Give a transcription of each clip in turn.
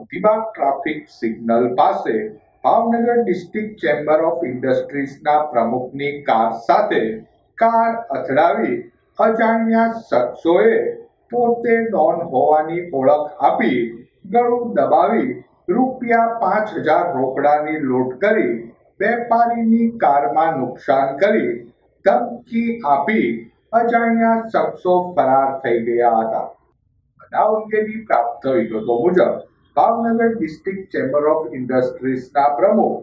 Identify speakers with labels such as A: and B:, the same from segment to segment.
A: Moti Bagh traffic signal પાસે Bhavnagar district chamber of ઇન્ડસ્ટ્રીઝના પ્રમુખની કાર સાથે કાર અથડાવી અજાણ્યા શખ્સોએ પોતે ડોન હોવાની ઓળખ આપી ગળું દબાવી રૂપિયા પાંચ હજાર રોકડાની લૂંટ કરી વેપારીની કારમાં નુકસાન કરી ધમકી આપી અજાણ્યા શખ્સો ફરાર થઈ ગયા હતા. બનાવ અંગેની પ્રાપ્ત વિગતો મુજબ ભાવનગર ડિસ્ટ્રિક્ટ ચેમ્બર ઓફ ઇન્ડસ્ટ્રીઝના પ્રમુખ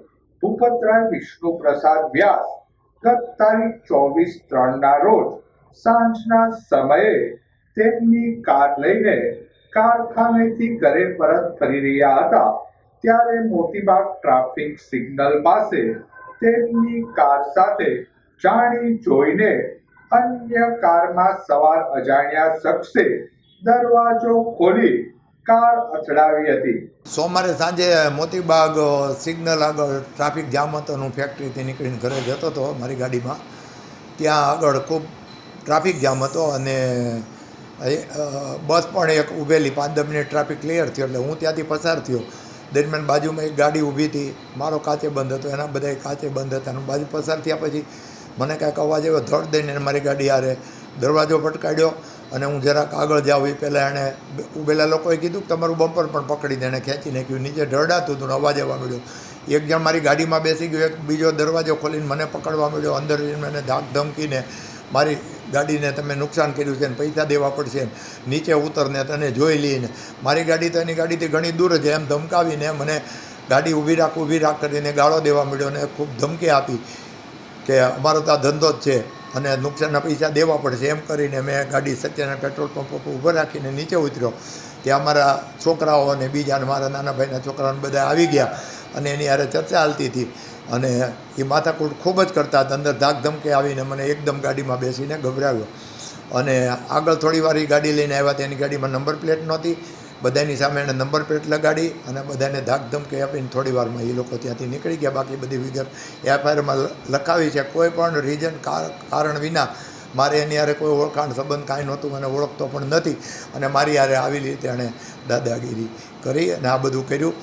A: ભૂપતરાય વિષ્ણુપ્રસાદ વ્યાસ ગત તારીખ ચોવીસ ત્રણના રોજ સાંજના સમયે તેમની કાર લઈને કારખાનેથી ઘરે પરત ફરી રહ્યા હતા. ત્યારે મોતીબાગ ટ્રાફિક સિગ્નલ પાસે તેમની કાર સાથે જાણી જોઈને અન્ય કારમાં સવાર અજાણ્યા શખ્સે દરવાજો ખોલી કાર અથડાવી હતી.
B: સોમવારે સાંજે મોતીબાગ સિગ્નલ આગળ ટ્રાફિક જામ હતો હું ફેક્ટરીથી નીકળીને ઘરે જતો હતો મારી ગાડીમાં. ત્યાં આગળ ખૂબ ટ્રાફિક જામ હતો અને બસ પણ એક ઊભેલી પાંચ દસ મિનિટ ટ્રાફિક ક્લિયર થયો એટલે હું ત્યાંથી પસાર થયો. દરમિયાન બાજુમાં એક ગાડી ઊભી હતી, મારો કાચે બંધ હતો, એના બધા કાચે બંધ હતા અને બાજુ પસાર થયા પછી મને કાંઈક અવાજ આવ્યો, ધડ દઈને મારી ગાડી આરે દરવાજો પટકાડ્યો અને હું જરાક આગળ જાઉં એ પહેલાં એણે ઊભેલા લોકોએ કીધું કે તમારું બમ્પર પણ પકડી દે એણે ખેંચી નાખ્યું નીચે ઢળડાતું હતું અવાજ આવવા મળ્યો એક જણ મારી ગાડીમાં બેસી ગયો, એક બીજો દરવાજો ખોલીને મને પકડવા મળ્યો અંદર મને ધાક ધમકીને મારી ગાડીને તમે નુકસાન કર્યું છે ને પૈસા દેવા પડશે નીચે ઉતરને તને જોઈ લઈને. મારી ગાડી તો એની ગાડીથી ઘણી દૂર છે, એમ ધમકાવીને મને ગાડી ઊભી રાખ ઊભી રાખ કરીને ગાળો દેવા મળ્યો અને ખૂબ ધમકી આપી કે અમારો તો આ ધંધો જ છે. અને નુકસાનના પૈસા દેવા પડશે. એમ કરીને મેં ગાડી સત્યના પેટ્રોલ પંપ ઉપર ઊભો રાખીને નીચે ઉતર્યો. ત્યાં મારા છોકરાઓ અને બીજા મારા નાના ભાઈના છોકરાઓને બધા આવી ગયા અને એની હારે ચર્ચા હાલતી હતી. અને એ માથાકૂટ ખૂબ જ કરતા હતા. અંદર ધાક ધમકે આવીને મને એકદમ ગાડીમાં બેસીને ગભરાવ્યો. અને આગળ થોડી વાર એ ગાડી લઈને આવ્યા. તેની ગાડીમાં નંબર પ્લેટ નહોતી. બધાની સામે એણે નંબર પ્લેટ લગાડી અને બધાને ધાક ધમકે આપીને થોડી વારમાં એ લોકો ત્યાંથી નીકળી ગયા. બાકી બધી વિગત એફઆઈઆરમાં લખાવી છે. કોઈ પણ રીઝન કારણ વિના મારે એની યારે કોઈ ઓળખાણ સંબંધ કાંઈ નહોતું, મને ઓળખતો પણ નથી. અને મારી યારે આવી રીતે એણે દાદાગીરી કરી અને આ બધું કર્યું.